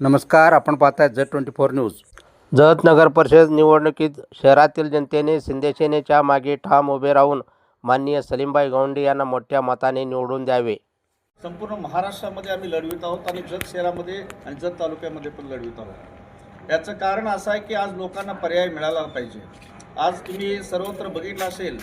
नमस्कार आपण पाहताय Z twenty four news. Jath नगर परिषद निवडणुकीत शहरातील जनतेने शिंदेसेनेच्या मागे ठाम उभे राहून माननीय सलीमबाई गौंडी यांना मोठ्या मताने निवडून द्यावे. संपूर्ण महाराष्ट्रामध्ये आम्ही लढवित आहोत आणि जत शहरामध्ये आणि जत तालुक्यामध्ये पण लढवित आहोत. याचं कारण असं आहे की आज लोकांना पर्याय मिळाला पाहिजे. आज तुम्ही सर्वत्र बघितलं असेल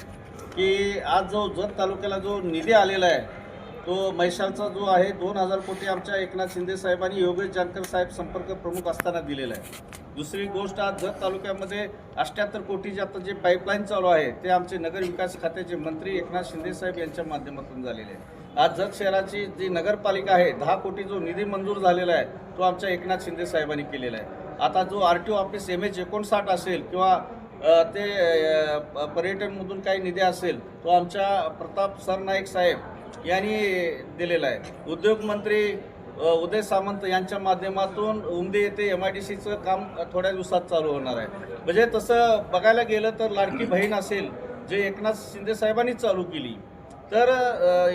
की आज जो जत तालुक्याला जो निधी आलेला आहे तो म्हैसाळचा जो आहे दोन हजार कोटी आमच्या एकनाथ शिंदे साहेबांनी योगेश जानकर साहेब संपर्क प्रमुख असताना दिलेला आहे. दुसरी गोष्ट आज जत तालुक्यामध्ये अठ्ठ्याहत्तर कोटीचे आता जे पाईपलाईन चालू आहे ते आमचे नगर विकास खात्याचे मंत्री एकनाथ शिंदे साहेब यांच्या माध्यमातून झालेले आहे. आज जत शहराची जी नगरपालिका आहे दहा कोटी जो निधी मंजूर झालेला आहे तो आमच्या एकनाथ शिंदे साहेबांनी केलेला आहे. आता जो R T O office M H एकोणसाठ असेल किंवा ते प- पर्यटनमधून काही निधी असेल तो आमच्या प्रताप सरनाईक साहेब यांनी दिलेला आहे. उद्योगमंत्री उदय सामंत यांच्या माध्यमातून उमदे येथे एम आय डी सीचं काम थोड्या दिवसात चालू होणार आहे. म्हणजे तसं बघायला गेलं तर लाडकी बहीण असेल जे एकनाथ शिंदे साहेबांनी चालू केली तर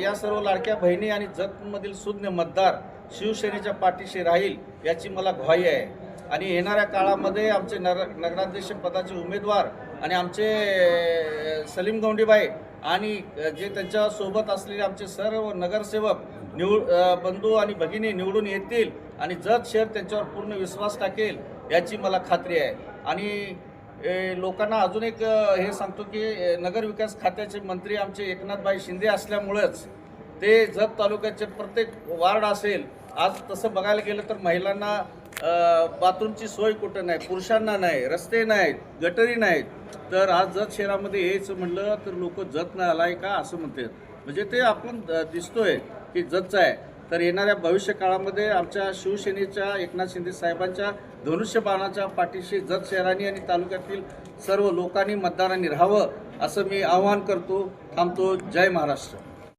या सर्व लाडक्या बहिणी आणि जतमधील सुज्ञ मतदार शिवसेनेच्या पाठीशी राहील याची मला ग्वाही आहे. आणि येणाऱ्या काळामध्ये आमचे नर नगराध्यक्ष पदाचे उमेदवार आणि आमचे सलीम गौंडीबाई आणि जे त्यांच्यासोबत असलेले आमचे सर्व नगरसेवक निवड बंधू आणि भगिनी निवडून येतील आणि जत शहर त्यांच्यावर पूर्ण विश्वास टाकेल याची मला खात्री आहे. आणि लोकांना अजून एक हे सांगतो की नगरविकास नगर विकास खात्याचे मंत्री आमचे एकनाथभाई शिंदे असल्यामुळंच ते जत तालुक्याचे प्रत्येक वार्ड असेल आज तसं बघायला गेलं तर महिलांना बाथरूमची सोय कुठं नाही पुरुषांना नाही रस्ते नाहीत गटरी नाहीत. तर आज जत शहरामध्ये यायचं म्हणलं तर लोक जत नाही आलाय का असं म्हणतात. म्हणजे ते आपण द- दिसतोय की जतचं आहे. तर येणाऱ्या भविष्य काळामध्ये आमच्या शिवसेनेच्या एकनाथ शिंदे साहेबांच्या धनुष्यबाणाच्या पाठीशी जत शहरांनी आणि तालुक्यातील सर्व लोकांनी मतदारांनी राहावं असं मी आवाहन करतो. थांबतो. जय महाराष्ट्र.